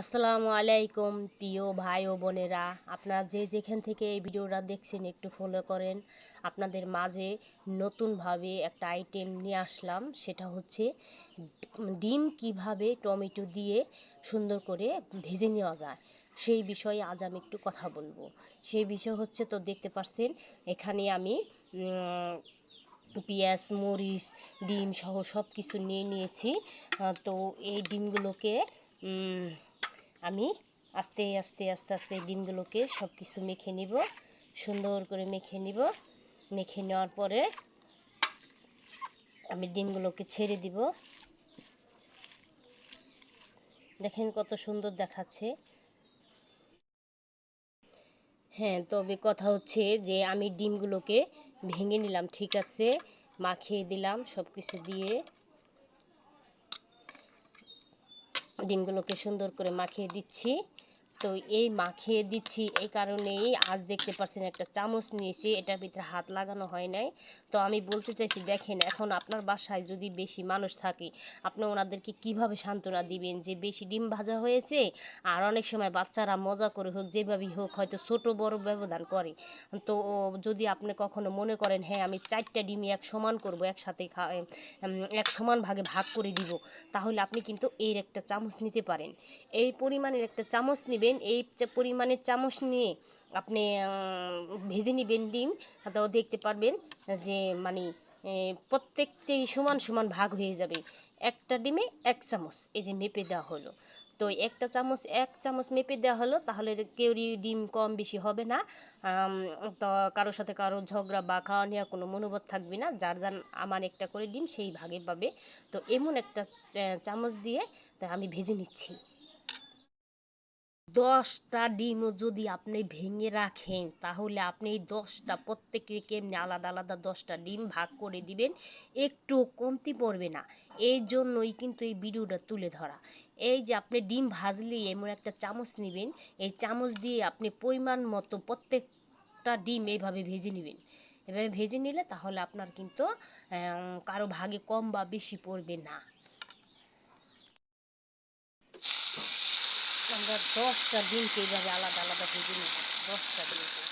আসসালামু আলাইকুম, প্রিয় ভাই ও বোনেরা। আপনারা যে যেখান থেকে এই ভিডিওটা দেখছেন, একটু ফলো করেন। আপনাদের মাঝে নতুনভাবে একটা আইটেম নিয়ে আসলাম। সেটা হচ্ছে ডিম কীভাবে টমেটো দিয়ে সুন্দর করে ভেজে নেওয়া যায়, সেই বিষয়ে আজ আমি একটু কথা বলব। সেই বিষয় হচ্ছে তো দেখতে পাচ্ছেন, এখানে আমি পেঁয়াজ, মরিচ, ডিম সহ সব কিছু নিয়ে নিয়েছি। তো এই ডিমগুলোকে আমি আস্তে আস্তে আস্তে আস্তে ডিমগুলোকে সব কিছু মেখে নিব। সুন্দর করে মেখে নিব। মেখে নেওয়ার পরে আমি ডিমগুলোকে ছেড়ে দিব। দেখেন কত সুন্দর দেখাচ্ছে। হ্যাঁ তবে কথা হচ্ছে যে আমি ডিমগুলোকে ভেঙে নিলাম, ঠিক আছে? মাখিয়ে দিলাম সব কিছু দিয়ে। ডিমগুলোকে সুন্দর করে মাখিয়ে দিচ্ছি। তো এই মাখিয়ে দিচ্ছি, এই কারণেই আজ দেখতে পাচ্ছেন একটা চামচ নিয়েছি, এটার ভিতরে হাত লাগানো হয় নাই। তো আমি বলতে চাইছি, দেখেন, এখন আপনার বাসায় যদি বেশি মানুষ থাকে, আপনি ওনাদেরকে কীভাবে সান্ত্বনা দিবেন যে বেশি ডিম ভাজা হয়েছে? আর অনেক সময় বাচ্চারা মজা করে হোক, যেভাবেই হোক, হয়তো ছোট বড় ব্যবধান করে। তো যদি আপনি কখনো মনে করেন হ্যাঁ আমি চারটা ডিমই এক সমান করব, একসাথে এক সমান ভাগে ভাগ করে দিব, তাহলে আপনি কিন্তু এর একটা চামচ নিতে পারেন। এই পরিমাণের একটা চামচ নেবেন এই চা- পরিমাণের চামচ নিয়ে আপনি ভেজে নেবেন ডিম। তো দেখতে পারবেন যে মানে প্রত্যেকটি সমান সমান ভাগ হয়ে যাবে। একটা ডিমে এক চামচ, এই যে মেপে দেওয়া হলো। তো একটা চামচ, এক চামচ মেপে দেওয়া হলো, তাহলে কেউরই ডিম কম বেশি হবে না। তো কারোর সাথে কারও ঝগড়া বা খাওয়া নেওয়া কোনো মনোভাব থাকবে না। যার যার আমার একটা করে ডিম, সেই ভাগে পাবে। তো এমন একটা চামচ দিয়ে, তা আমি ভেজে নিচ্ছি। দশটা ডিমও যদি আপনি ভেঙে রাখেন, তাহলে আপনি এই দশটা প্রত্যেকের কেমনি আলাদা আলাদা দশটা ডিম ভাগ করে দিবেন, একটু কমতি পড়বে না। এই জন্যই কিন্তু এই ভিডিওটা তুলে ধরা। এই যে আপনি ডিম ভাজলে এমন একটা চামচ নেবেন, এই চামচ দিয়ে আপনি পরিমাণ মতো প্রত্যেকটা ডিম এইভাবে ভেজে নেবেন। এভাবে ভেজে নিলে তাহলে আপনার কিন্তু কারও ভাগে কম বা বেশি পড়বে না আমরা দশটা ডিমকে এইভাবে আলাদা আলাদা ভেজে নিব দশটা ডিমকে